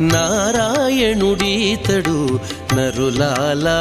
నారాయణుడీతడు నరులాలా.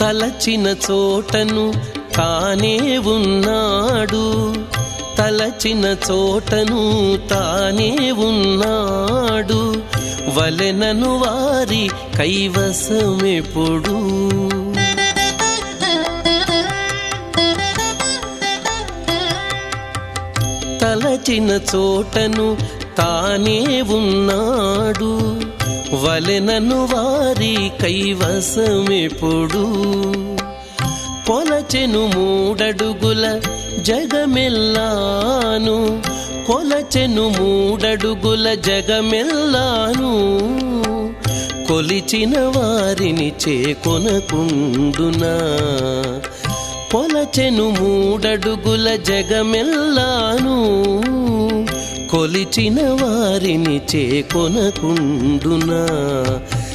తలచిన చోటను తానే ఉన్నాడు. తలచిన చోటను తానే ఉన్నాడు. వలెనను వారి కైవసమెప్పుడు. తలచిన చోటను తానే ఉన్నాడు. వలెనను వారి కైవసమెప్పుడు. కొలచెను మూడడుగుల జగమెల్లాను. కొలచెను మూడడుగుల జగమెల్లాను. కొలిచిన వారిని చేకొనకుండునా. కొలచెను మూడడుగుల జగమెల్లాను. కొలిచిన వారిని చేకొనకుండునా.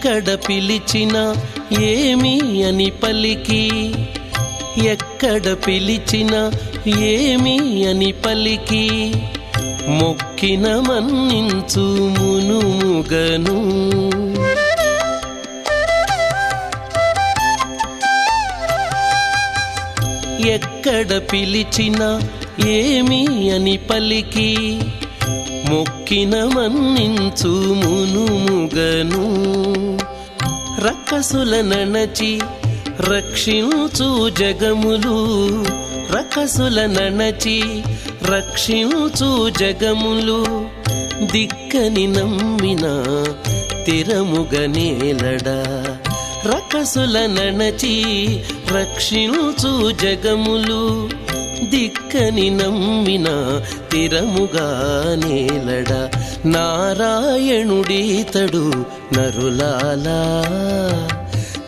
ఎక్కడ పిలిచినా ఏమి అని పలికి. ఎక్కడ పిలిచినా ఏమి అని పలికి. మొక్కిన మన్నించు మునుముగను. ఎక్కడ పిలిచినా ఏమి అని పలికి. మొక్కిన మన్నించు మునుముగను. రక్కసుల నణచి రక్షించు జగములు. రకసుల నణచి రక్షించు జగములు. దిక్కని నమ్మిన తిరముగనేలడా రకసుల నణచి రక్షించు జగములు. దిక్కని నమ్మిన తిరముగా నేలడ. నారాయణుడీతడు నరులాలా.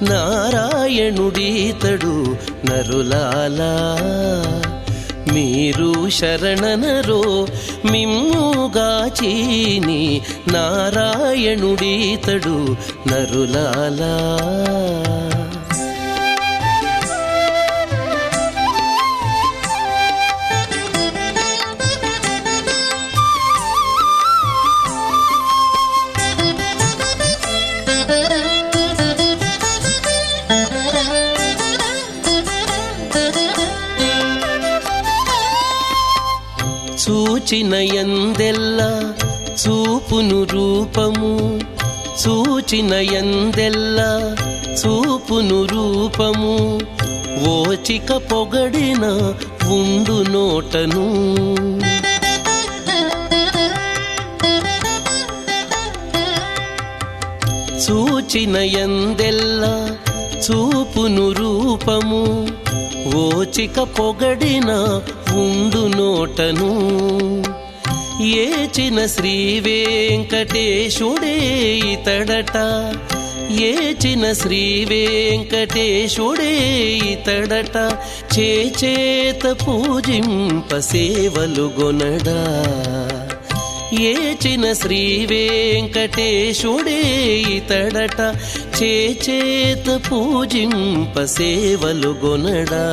నారాయణుడీతడు నరులాలా. మీరు శరణనరో మిమ్ముగాచీని నారాయణుడీతడు నరులాలా. చూచిన ఎందెల్ల చూపును రూపము చూచిన ఎందెల్ల చూపును రూపము. ఓచిక పొగడిన ఉండు నోటను. చూచిన ఎందెల్ల చూపును రూపము ఓచిక పొగడిన ఉండు నోటను. ఏచిన శ్రీ వెంకటేశుడే ఇతడట. ఏచిన శ్రీ వెంకటేశుడే ఇతడట. చేచేత పూజింప సేవలు గొనడా. ఏచిన శ్రీ వెంకటేశుడే ఇతడట. చేచేత పూజింప సేవలు గొనడా.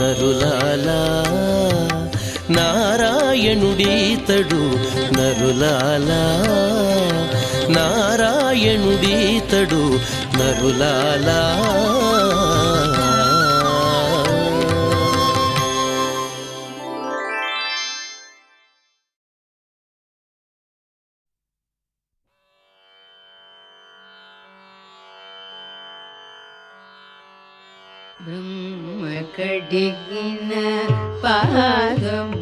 నరులాలా నారాయణుడీతడు నరులాలా నారాయణుడీతడు నరులాలా. కడిగిన పాదము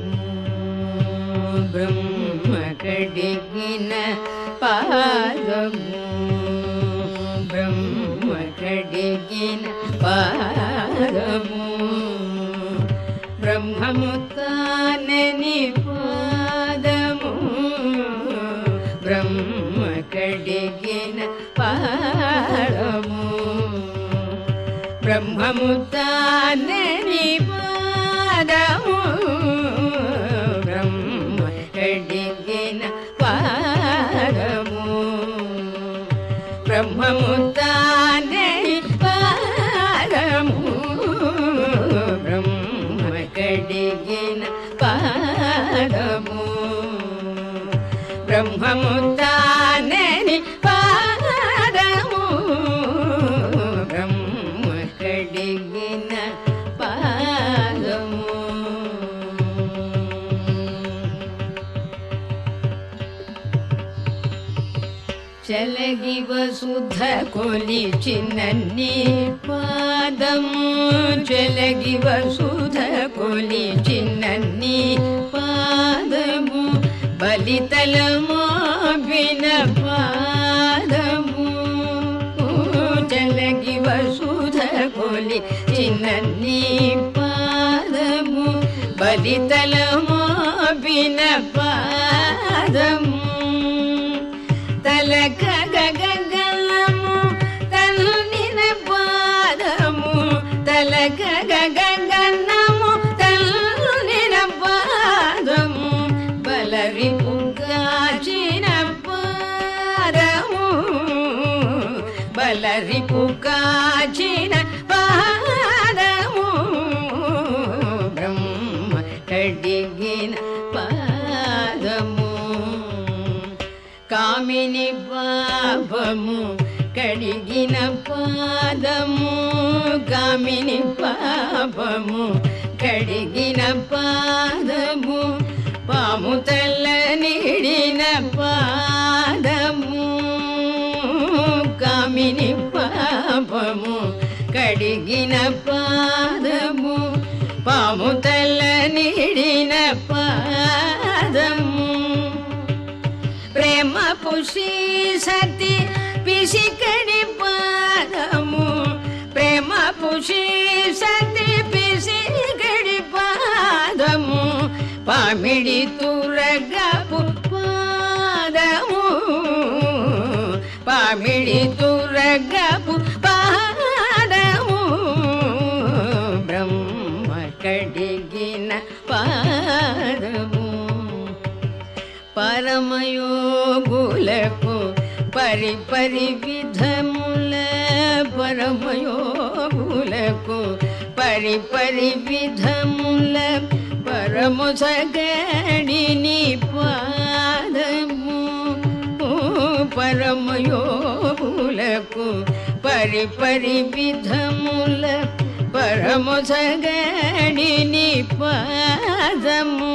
బ్రహ్మ కడిగిన పాదము బ్రహ్మ కడిగిన పాదము వసుధ కొలిచినన్ని పాదము చలగి వసుధ కొలిచినన్ని పాదము బలితలమో బిన పాదము చలగి వసుధ కొలి చిన్నన్ని పాదము బలితలమో బిన పాదము బలరి పుగాచిన పాదము బ్రహ్మ కడిగిన పాదము. కామిని పాపము కడిగిన పాదము. కామిని పాపము కడిగిన పాదము. పాము తల్ల కడిగిన పాదము పాము తల్ల నిడిన పాదము. ప్రేమ పుషి సతి పిసికడి పాదము ప్రేమ పుషి సతి పిసికడి పాదము. పామిడి తురగపు పాదము పామిడి పరి పరి విధముల పరమయోగులకు పరి పరి విధముల పరము సగణిని పాదము పరమయోగులకు పరి పరి విధముల పరము సగణిని పాదము.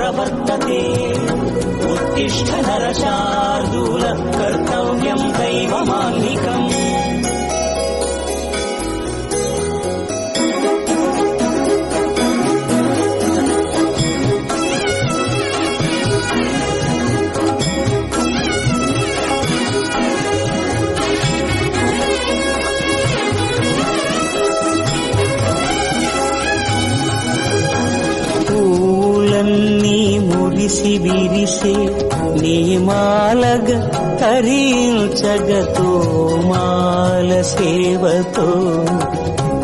प्रवर्तते। उत्तिष्ठ उत्तिष्ठनरशार्दूलकर् మురిసి విరిసే నీమాలగ తరించగతో మాల సేవతో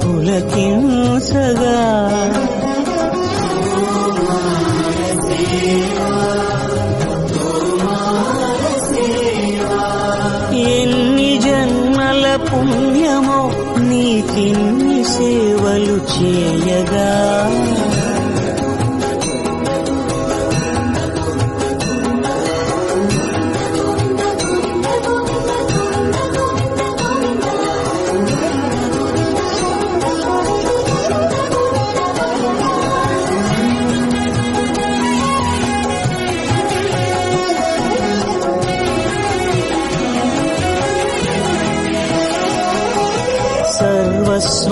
పులకించగా. ఎన్ని జన్మల పుణ్యమో నీ తిన్ని సేవలు చే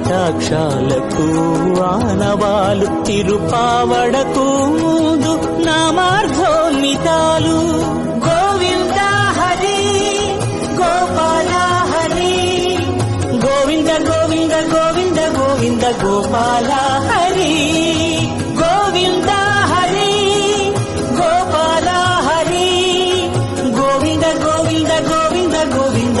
కటాక్షాలకు ఆనవాలు తిరుపావడకు ముందు నా మార్గోన్నితాలు గోవింద హరి గోపాల హరి గోవింద గోవింద గోవింద గోవింద గోపాల హరి. గోవింద హరి గోపాల హరి గోవింద గోవింద గోవింద గోవింద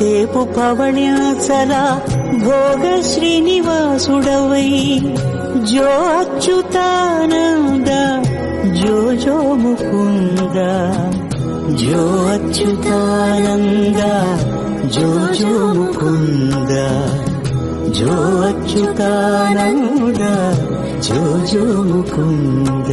సేపు పవణ్యాచల భోగ శ్రీనివాసుడవై జో అచ్యుతానంద జో జో ముకుంద జో అచ్యుతానంద జో జో ముకుంద జో అచ్యుతానంద జో జో ముకుంద